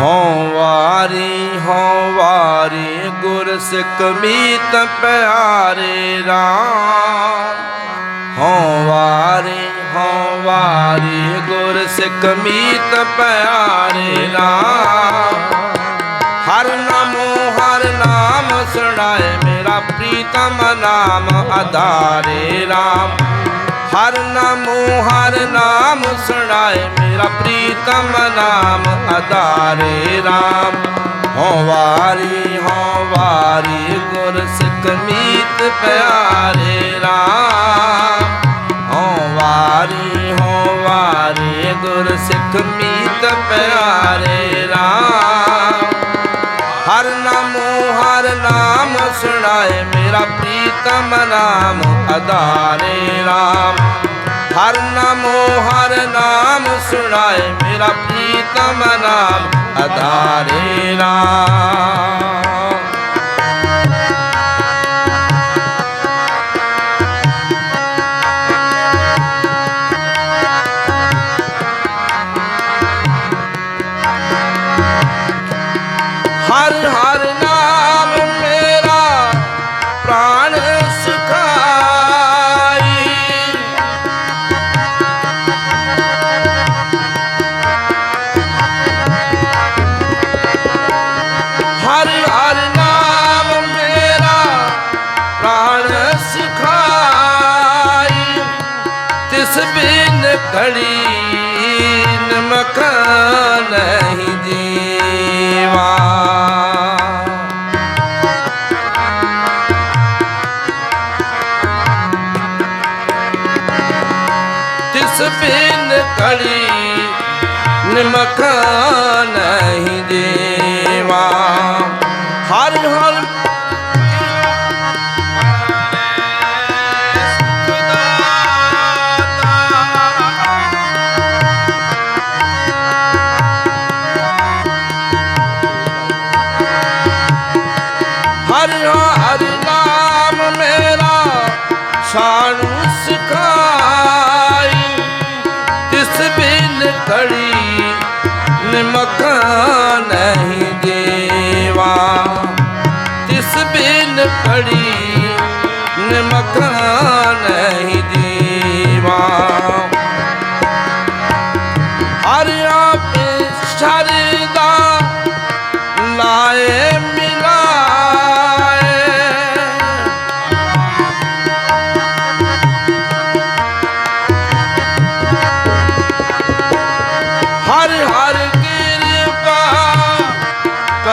ਹਉ ਵਾਰੀ ਹਉ ਵਾਰੀ ਗੁਰ ਸਿੱਖ ਮੀਤ ਪਿਆਰੇ ਰਾਮ। ਹੋਂ ਵਾਰੀ ਹਉ ਵਾਰੀ ਗੁਰ ਸਿੱਖ ਮੀਤ ਪਿਆਰੇ ਰਾਮ। ਹਰ ਨਾਮੋ, ਹਰ ਨਾਮ ਸੁਣਾਏ ਮੇਰਾ ਪ੍ਰੀਤਮ ਨਾਮ ਆਧਾਰੇ ਰਾਮ। ਹਰ ਨਾਮੋ, ਹਰ ਨਾਮ ਸੁਣਾਏ, ਮੇਰਾ ਪ੍ਰੀਤਮ ਨਾਮ ਆਧਾਰੇ ਰਾਮ। ਹਉ ਵਾਰੀ ਹਉ ਵਾਰੀ, ਗੁਰ ਸਿੱਖ ਮੀਤ ਪਿਆਰੇ ਰਾਮ। ਹੋ ਵਾਰੀ, ਹਉ ਵਾਰੀ, ਗੁਰ ਸਿੱਖ ਮੀਤ ਪਿਆਰੇ ਰਾਮ। ਹਰ ਨਾਮੋ, ਹਰ ਨਾਮ ਸੁਣਾਏ, ਮੇਰਾ ਪ੍ਰੀਤਮ ਨਾਮ ਆਧਾਰੇ ਰਾਮ। ਹਰ ਨਾਮੋ ਹਰ ਨਾਮ ਸੁਣਾਏ ਮੇਰਾ ਪ੍ਰੀਤਮ ਨਾਮ ਆਧਾਰੇ ਰਾਮ। ਬਿਨ ਨਮਕ ਨਹੀਂ ਜੀਵਾ। ਤਿਸ ਬਿਨ ਘੜੀ ਨਮਕ ਨਹੀਂ ਜੀਵਾ ਨਿਮਕ ਨਹੀਂ ਦੇਵਾ ਤਿਸ ਬਿਨ ਘੜੀ ਨਿਮਕ ਨਹੀਂ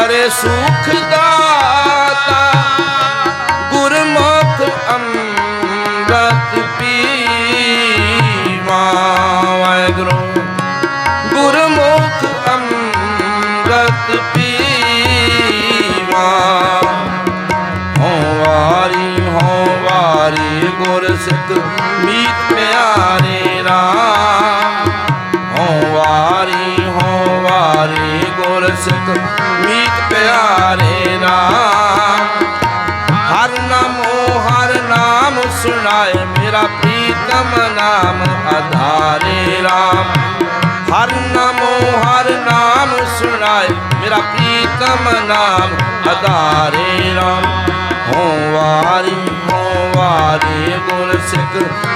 ਕਰੇ ਸੁਖ ਦਾਤਾ, ਗੁਰਮੁਖ ਅੰਮ੍ਰਿਤ ਪੀਵਾ। ਵਾਹਿਗੁਰੂ, ਗੁਰਮੁਖ ਅੰਮ੍ਰਿਤ ਪੀਵਾ। ਹਉ ਵਾਰੀ ਹੋ ਵਾਰੀ ਗੁਰ ਸਿੱਖ ਮੀਤ ਪਿਆਰੇ ਰਾਮ। ਹੋ ਵਾਰੀ, ਹਉ ਵਾਰੀ ਗੁਰ ਸਿੱਖ ਮੀਤ ਪਿਆਰੇ ਰਾਮ। ਹਰ ਨਾਮੋ, ਹਰ ਨਾਮ ਸੁਣਾਏ ਮੇਰਾ ਪ੍ਰੀਤਮ ਨਾਮ ਆਧਾਰੇ ਰਾਮ। ਹਰ ਨਾਮੋ, ਹਰ ਨਾਮ ਸੁਣਾਏ ਮੇਰਾ ਪ੍ਰੀਤਮ ਨਾਮ ਆਧਾਰੇ ਰਾਮ। ਹਉ ਵਾਰੀ ਹਉ ਵਾਰੀ ਗੁਰ ਸਿੱਖ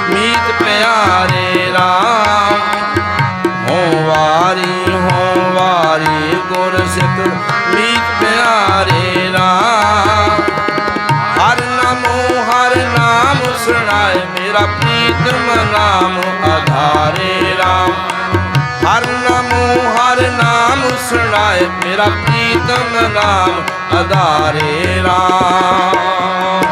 ਮੀਤ ਪਿਆਰੇ ਰਾਮ। ਹਉ ਵਾਰੀ ਹਉ ਵਾਰੀ ਗੁਰ ਸਿੱਖ ਮੀਤ ਨਾਮ ਮੇਰਾ ਪ੍ਰੀਤਮ ਨਾਮ ਆਧਾਰੇ ਰਾਮ। ਹਰ ਨਾਮੋ, ਹਰ ਨਾਮ ਸੁਣਾਏ ਮੇਰਾ ਪ੍ਰੀਤਮ ਨਾਮ ਆਧਾਰੇ ਰਾਮ।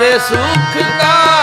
सुख का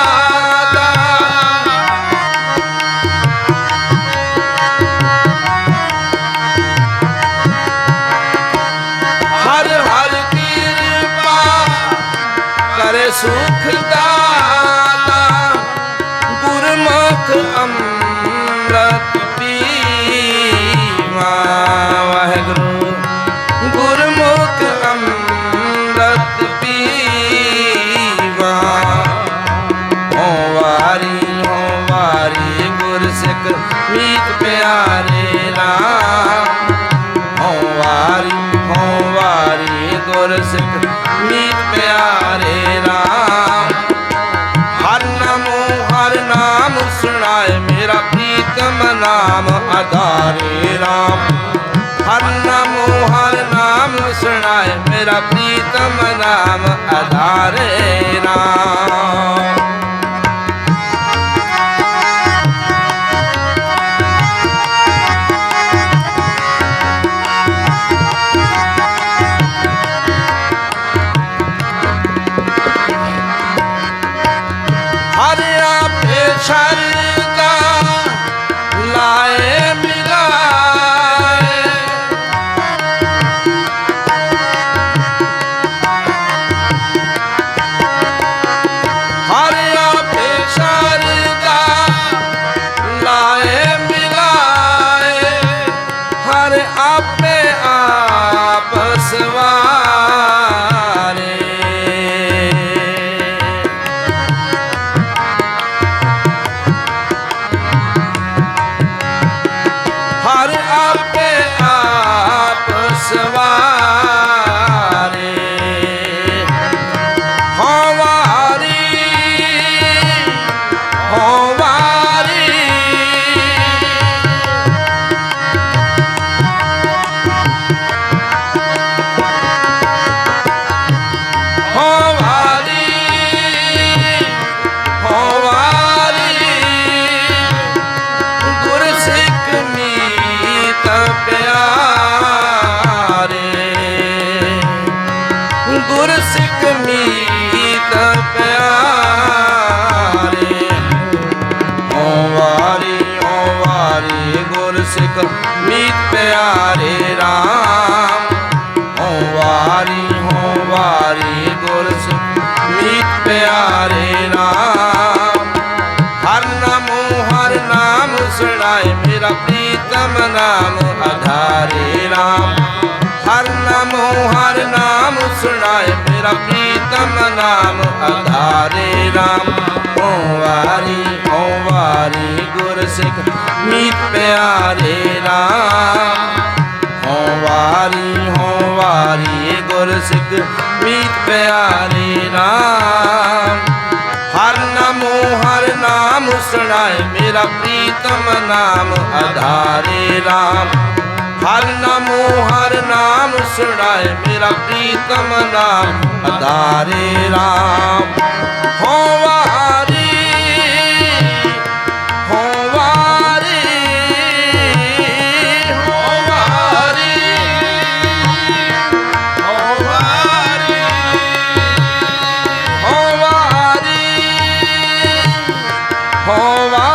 up. ਮੀਤ ਪਿਆਰੇ RAM ਹੋ ਵਾਰੀ ਹੋ ਵਾਰੀ ਗੁਰ ਸਿੱਖ ਮੀਤ ਪਿਆਰੇ RAM ਹਰ ਨਾਮ ਹਰ ਨਾਮ ਸੁਣਾਏ, ਮੇਰਾ ਪ੍ਰੀਤਮ ਨਾਮ ਆਧਾਰੇ RAM ਹਰ ਨਾਮ ਹਰ ਨਾਮ ਸੁਣਾਏ, ਮੇਰਾ ਪ੍ਰੀਤਮ ਨਾਮ ਆਧਾਰੇ RAM ਓ ਵਾਰੀ ਓ ਵਾਰੀ ਗੁਰ ਸਿੱਖ ਪਿਆਰੇ ਰਾਮ। ਹੋ ਵਾਰੀ ਗੁਰ ਸਿੱਖ ਪਿਆਰੇ ਰਾਮ। ਹਰ ਹਰ ਨਾਮ ਸੁਣਾਏ, ਮੇਰਾ ਪ੍ਰੀਤਮ ਨਾਮ ਆਧਾਰੇ ਰਾਮ। ਹਰ ਨਾਮੋ, ਹਰ ਨਾਮ ਸੁਣਾਏ, ਮੇਰਾ ਪ੍ਰੀਤਮ ਨਾਮ ਆਧਾਰੇ ਰਾਮ। ਹੋ Oh, my.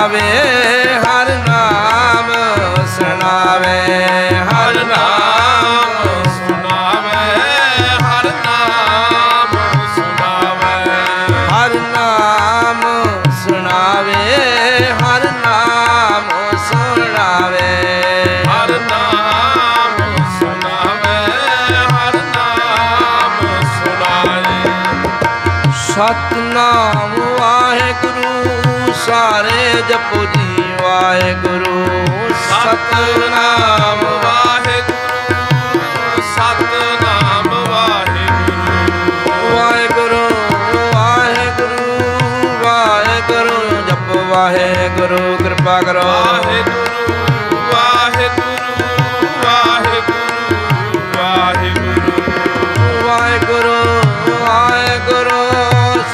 ਸੁਣਾਵੇ ਹਰ ਨਾਮ ਸੁਣਾਵੇ ਹਰ ਨਾਮ ਸੁਣਾਵੇ ਹਰ ਨਾਮ ਸੁਣਾਵੇ। ਹਰ ਨਾਮ ਸੁਣਾਵੇ। ਵਾਹਿਗੁਰੂ ਕਿਰਪਾ ਕਰੋ। ਵਾਹਿਗੁਰੂ ਵਾਹਿਗੁਰੂ ਵਾਹਿਗੁਰੂ ਵਾਹਿਗੁਰੂ। ਵਾਹਿਗੁਰੂ ਵਾਹਿਗੁਰੂ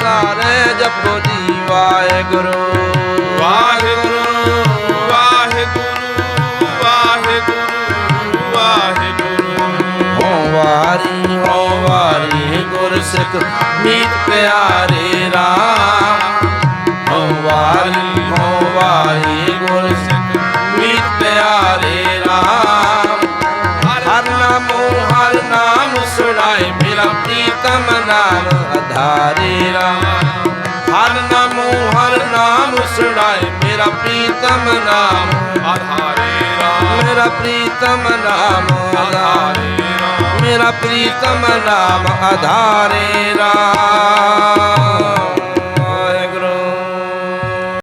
ਸਾਰੇ ਜਪੋ ਜੀ ਵਾਹਿਗੁਰੂ। ਵਾਹਿਗੁਰੂ ਵਾਰੀ ਗੁਰ ਸਿੱਖ ਮੀਤ ਪਿਆਰੇ ਰਾਮ। ਹੋ ਵਾਰੀ ਹੋ ਵਾਰੀ ਗੁਰ ਸਿੱਖ ਮੀਤ ਪਿਆਰੇ ਰਾਮ। ਹਰ ਨਾਮੋ, ਹਰ ਨਾਮ ਸੁਣਾਏ ਮੇਰਾ ਪ੍ਰੀਤਮ ਨਾਮ ਆਧਾਰੇ ਰਾਮ। ਹਰ ਨਾਮੋ, ਹਰ ਨਾਮ ਸੁਣਾਏ ਮੇਰਾ ਪ੍ਰੀਤਮ ਨਾਮ ਆਧਾਰੇ ਰਾਮ। ਮੇਰਾ ਪ੍ਰੀਤਮ ਨਾਮ ਆਧਾਰੇ ਆਧਾਰੇ ਰਾਮ। ਮੇਰਾ ਪ੍ਰੀਤਮ ਨਾਮ ਆਧਾਰੇ ਰਾਮ